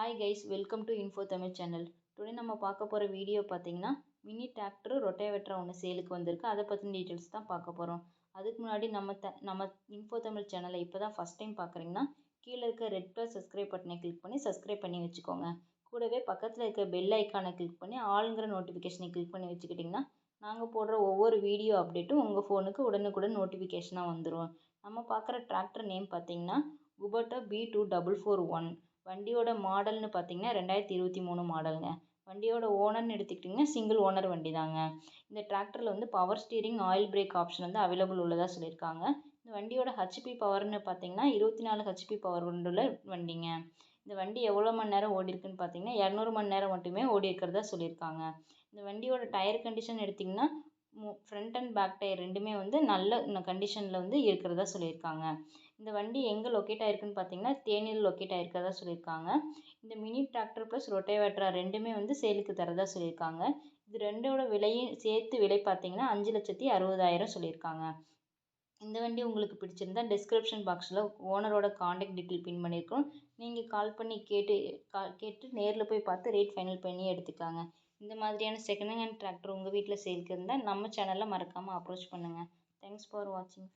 Hi guys welcome to info Tamil channel today நம்ம பார்க்க போகிற வீடியோ பார்த்தீங்கன்னா மினி டிராக்டர் ரொட்டேவெட்ரா ஒன்று சேலுக்கு வந்திருக்கு. அதை பற்றின டீட்டெயில்ஸ் தான் பார்க்க போகிறோம் அதுக்கு முன்னாடி நம்ம த நம்ம இன்ஃபோ தமிழ் சேனலை இப்போ தான் ஃபஸ்ட் டைம் பார்க்குறீங்கன்னா கீழே இருக்க ரெட் கலர் சப்ஸ்கிரைப் பட்டனை கிளிக் பண்ணி சப்ஸ்கிரைப் பண்ணி வச்சுக்கோங்க. கூடவே பக்கத்தில் இருக்க பெல் ஐக்கானை கிளிக் பண்ணி ஆளுங்கிற நோட்டிஃபிகேஷனை கிளிக் பண்ணி வச்சுக்கிட்டிங்கன்னா நாங்கள் போடுற ஒவ்வொரு வீடியோ அப்டேட்டும் உங்கள் ஃபோனுக்கு உடனுக்குடன் நோட்டிஃபிகேஷனாக வந்துடும் நம்ம பார்க்குற டிராக்டர் நேம் பார்த்தீங்கன்னா Kubota B two double four one வண்டியோட மாடல்னு பார்த்தீங்கன்னா ரெண்டாயிரத்தி இருபத்தி மூணு மாடலுங்க. வண்டியோட ஓனர்னு எடுத்துக்கிட்டிங்கன்னா சிங்கிள் ஓனர் வண்டி தாங்க இந்த டிராக்டரில் வந்து power steering oil brake option வந்து அவைலபிள் உள்ளதாக சொல்லியிருக்காங்க. இந்த வண்டியோட ஹெச்பி பவர்னு பார்த்தீங்கன்னா இருபத்தி நாலு ஹெச்பி பவர் உள்ள வண்டிங்க. இந்த வண்டி எவ்வளோ மணி நேரம் ஓடிருக்குன்னு பார்த்தீங்கன்னா இரநூறு மணி நேரம் மட்டுமே ஓடி இருக்கிறதா சொல்லியிருக்காங்க. இந்த வண்டியோட டயர் கண்டிஷன் எடுத்திங்கன்னா ஃப்ரண்ட் அண்ட் பேக் டயர் ரெண்டுமே வந்து நல்ல கண்டிஷனில் வந்து இருக்கிறதா சொல்லியிருக்காங்க. இந்த வண்டி எங்கே லொக்கேட் ஆகிருக்குன்னு பார்த்தீங்கன்னா தேனியில் லொக்கேட் ஆகிருக்கிறதா சொல்லியிருக்காங்க. இந்த மினி டிராக்டர் ப்ளஸ் ரொட்டேவேட்ரா ரெண்டுமே வந்து சேலுக்கு தரதா சொல்லியிருக்காங்க. இது ரெண்டோட விலையும் சேர்த்து விலை பார்த்தீங்கன்னா அஞ்சு லட்சத்தி அறுபதாயிரம் சொல்லியிருக்காங்க. இந்த வண்டி உங்களுக்கு பிடிச்சிருந்தா டிஸ்கிரிப்ஷன் பாக்ஸில் ஓனரோட காண்டாக்ட் டீட்டெயில் பின் பண்ணியிருக்கோம் நீங்கள் கால் பண்ணி கேட்டு கா கேட்டு நேரில் போய் பார்த்து ரேட் ஃபைனல் பண்ணி எடுத்துக்கலாங்க. இந்த மாதிரியான செகண்ட் ஹேண்ட் டிராக்டர் உங்கள் வீட்டில் சேல்க்கு இருந்தால் நம்ம சேனலில் மறக்காமல் அப்ரோச் பண்ணுங்கள் தேங்க்ஸ் ஃபார் வாட்சிங்